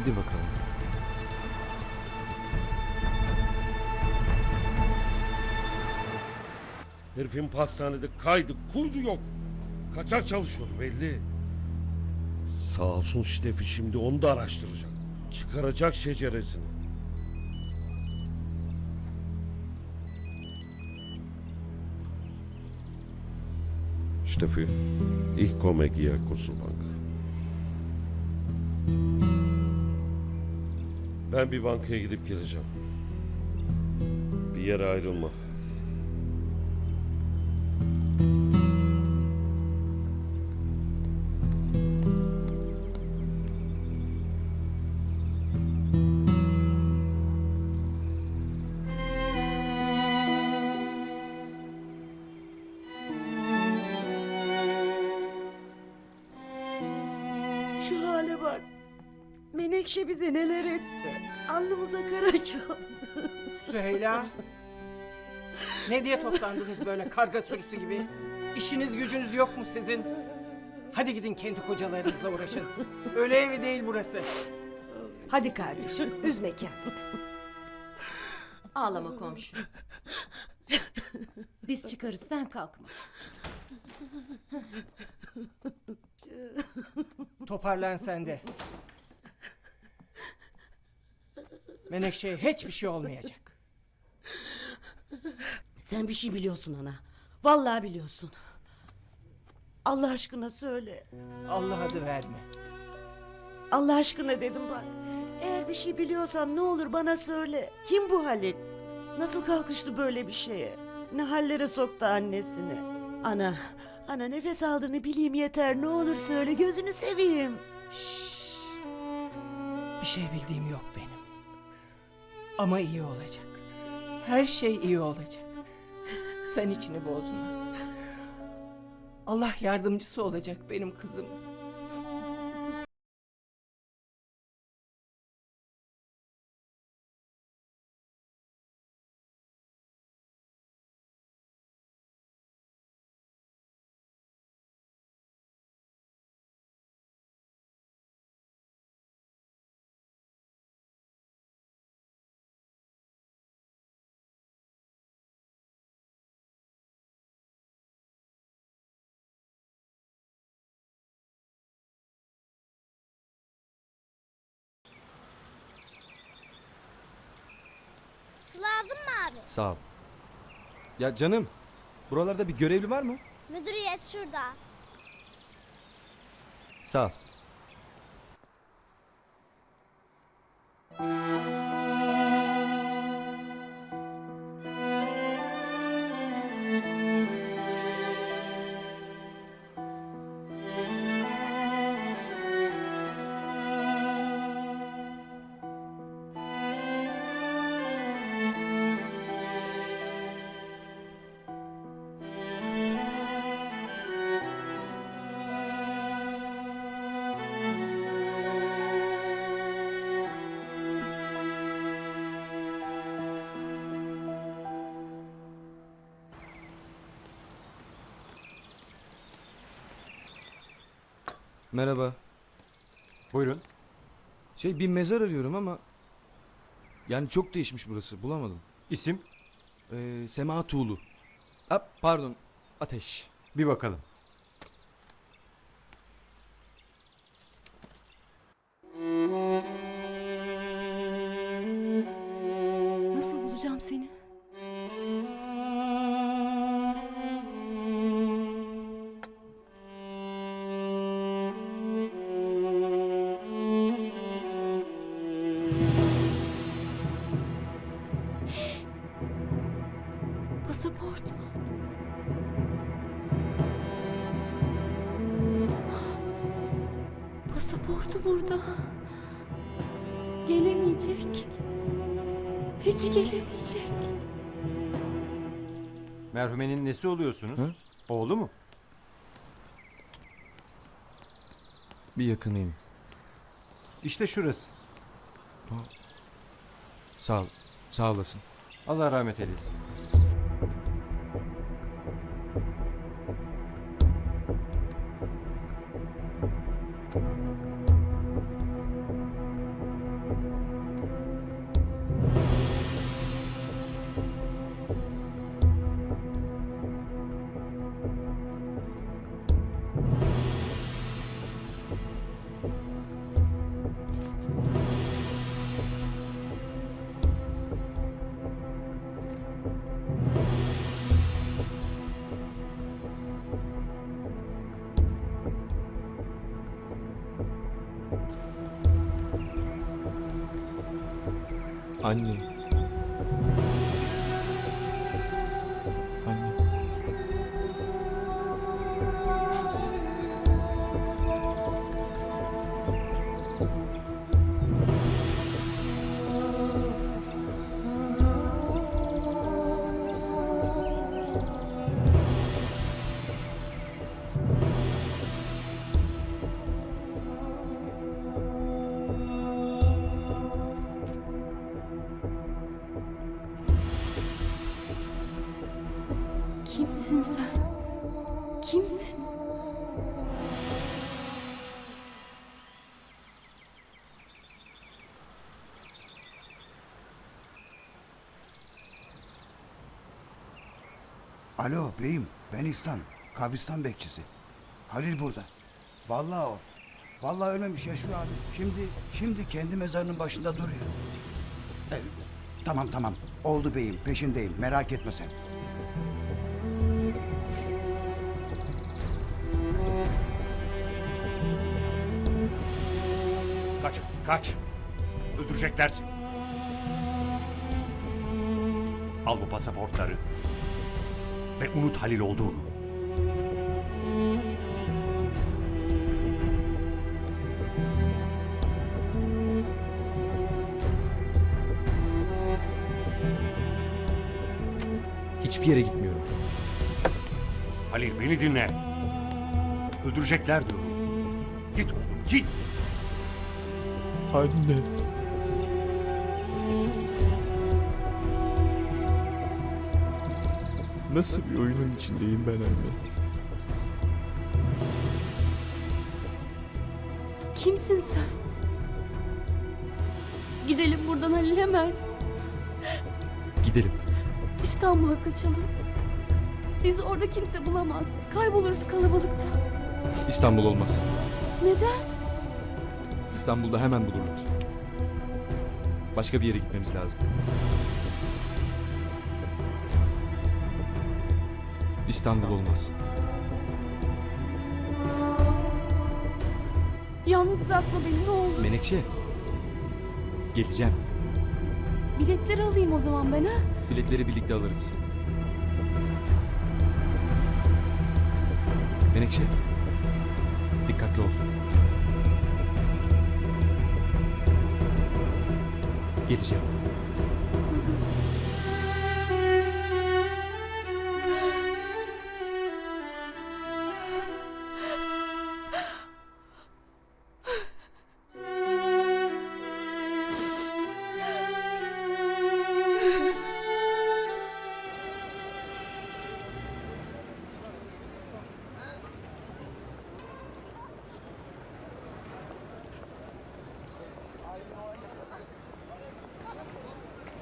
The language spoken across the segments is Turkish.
Hadi bakalım. Herifin pastanede kaydı, kurdu yok. Kaçak çalışıyordu belli. Sağ olsun Ştefi şimdi onu da araştıracak. Çıkaracak şeceresini. Steffi, ich komme hier Kursulbank. Ben bir bankaya gidip geleceğim. Bir yere ayrılma. Şu hale bak. Menekşe bize neler etti. Alnımıza kara çaldı. Süheyla. Ne diye toplandınız böyle karga sürüsü gibi? İşiniz gücünüz yok mu sizin? Hadi gidin kendi kocalarınızla uğraşın. Öyle evi değil burası. Hadi kardeşim üzme kendini. Ağlama komşu. Biz çıkarız sen kalkma. Toparlan sen de. Menekşe'ye hiçbir şey olmayacak. Sen bir şey biliyorsun ana. Vallahi biliyorsun. Allah aşkına söyle. Allah adı verme. Allah aşkına dedim bak. Eğer bir şey biliyorsan ne olur bana söyle. Kim bu Halil? Nasıl kalkıştı böyle bir şeye? Ne hallere soktu annesini? Ana, ana nefes aldığını bileyim yeter. Ne olur söyle gözünü seveyim. Bir şey bildiğim yok benim. Ama iyi olacak. Her şey iyi olacak. Sen içini bozma. Allah yardımcısı olacak benim kızımın. Lazım mı abi? Sağ ol. Ya canım, buralarda bir görevli var mı? Müdüriyet şurada. Sağ ol. Merhaba. Buyurun. Şey bir mezar arıyorum ama yani çok değişmiş burası. Bulamadım. İsim? Ee, Sema Tuğlu. Ha, pardon. Ateş. Bir bakalım. Nasıl bulacağım seni? Pasaport. Pasaportu burada. Gelemeyecek. Hiç gelemeyecek. Merhumenin nesi oluyorsunuz? Hı? Oğlu mu? Bir yakınıyım. İşte şurası. Sağ ol. Sağ olasın. Allah rahmet eylesin. Anne. Anne. Alo beyim ben İhsan. Kabristan bekçisi. Halil burada. Vallahi o. Vallahi ölmemiş yaşıyor abi. Şimdi şimdi kendi mezarının başında duruyor. E, tamam tamam. Oldu beyim peşindeyim merak etme sen. Kaç, kaç. Öldürecekler seni. Al bu pasaportları. Ve unut Halil olduğunu. Hiçbir yere gitmiyorum. Halil beni dinle. Öldürecekler diyorum. Git oğlum git. Anne. Nasıl bir oyunun içindeyim ben anne? Kimsin sen? Gidelim buradan Halil hemen. Gidelim. İstanbul'a kaçalım. Bizi orada kimse bulamaz. Kayboluruz kalabalıkta. İstanbul olmaz. Neden? İstanbul'da hemen bulurlar. Başka bir yere gitmemiz lazım. İstanbul olmaz. Yalnız bırakma beni ne olur. Menekşe. Geleceğim. Biletleri alayım o zaman ben ha. Biletleri birlikte alırız. Menekşe. Dikkatli ol. Geleceğim.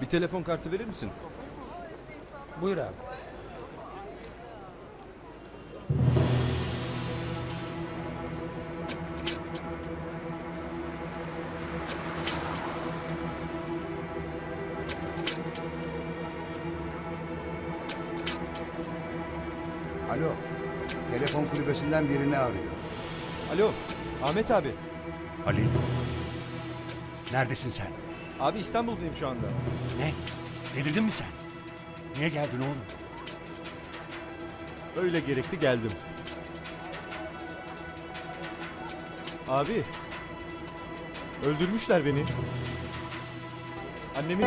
Bir telefon kartı verir misin? Buyur abi. Alo. Telefon kulübesinden birini arıyor. Alo. Ahmet abi. Halil. Neredesin sen? Abi İstanbul'dayım şu anda. Ne? Delirdin mi sen? Niye geldin oğlum? Öyle gerekti geldim. Abi. Öldürmüşler beni. Annemin...